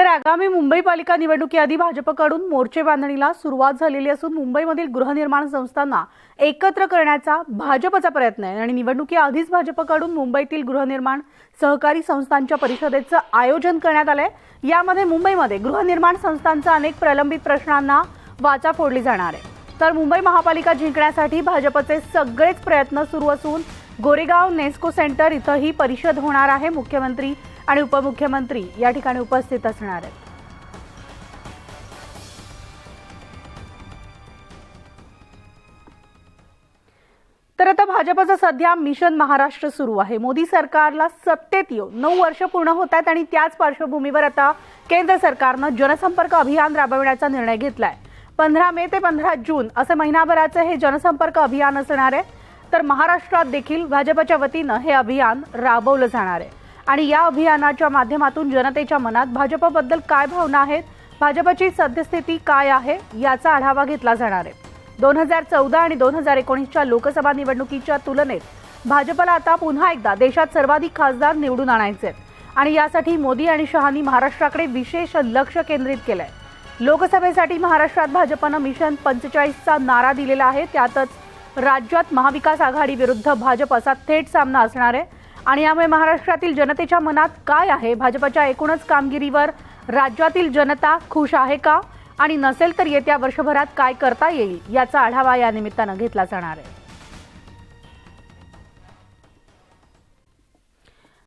तर आगामी मुंबई पालिका निवडणुकीआधी भाजपकडून मोर्चे बांधणीला सुरुवात झालेली असून मुंबईमधील गृहनिर्माण संस्थांना एकत्र करण्याचा भाजपचा प्रयत्न आहे. आणि निवडणुकीआधीच भाजपकडून मुंबईतील गृहनिर्माण सहकारी संस्थांच्या परिषदेचं आयोजन करण्यात आलंय. यामध्ये मुंबईमध्ये गृहनिर्माण संस्थांचा अनेक प्रलंबित प्रश्नांना वाचा फोडली जाणार आहे. तर मुंबई महापालिका जिंकण्यासाठी भाजपचे सगळेच प्रयत्न सुरू असून गोरेगाव नेस्को सेंटर इथं ही परिषद होणार आहे. मुख्यमंत्री आणि उपमुख्यमंत्री या ठिकाणी उपस्थित असणार आहेत. तर आता भाजपचं सध्या मिशन महाराष्ट्र सुरू आहे. मोदी सरकारला सत्तेत येऊन नऊ वर्ष पूर्ण होत आहेत आणि त्याच पार्श्वभूमीवर आता केंद्र सरकारनं जनसंपर्क अभियान राबविण्याचा निर्णय घेतलाय. पंधरा मे ते पंधरा जून असं महिनाभराचं हे जनसंपर्क अभियान असणार आहे. तर महाराष्ट्रात देखील भाजपच्या वतीनं हे अभियान राबवलं जाणार आहे. आणि या अभियानाच्या माध्यमातून जनतेच्या मनात भाजपबद्दल काय भावना आहेत? भाजपची सद्यस्थिती काय आहे? याचा आढावा घेतला जाणार आहे. दोन हजार चौदा आणि दोन हजार एकोणीसच्या लोकसभा निवडणुकीच्या तुलनेत भाजपला आता पुन्हा एकदा देशात सर्वाधिक खासदार निवडून आणायचे आहेत. आणि यासाठी मोदी आणि शहानी महाराष्ट्राकडे विशेष लक्ष केंद्रित केलंय. लोकसभेसाठी महाराष्ट्रात भाजपनं मिशन पंचेचाळीसचा नारा दिलेला आहे. त्यातच राज्यात महाविकास आघाडी विरुद्ध भाजप असा थेट सामना असणार आहे. आणि यामुळे महाराष्ट्रातील जनतेच्या मनात काय आहे? भाजपच्या एकूणच कामगिरीवर राज्यातील जनता खुश आहे का? आणि नसेल तर येत्या वर्षभरात काय करता येईल? याचा आढावा या निमित्तानं घेतला जाणार आहे.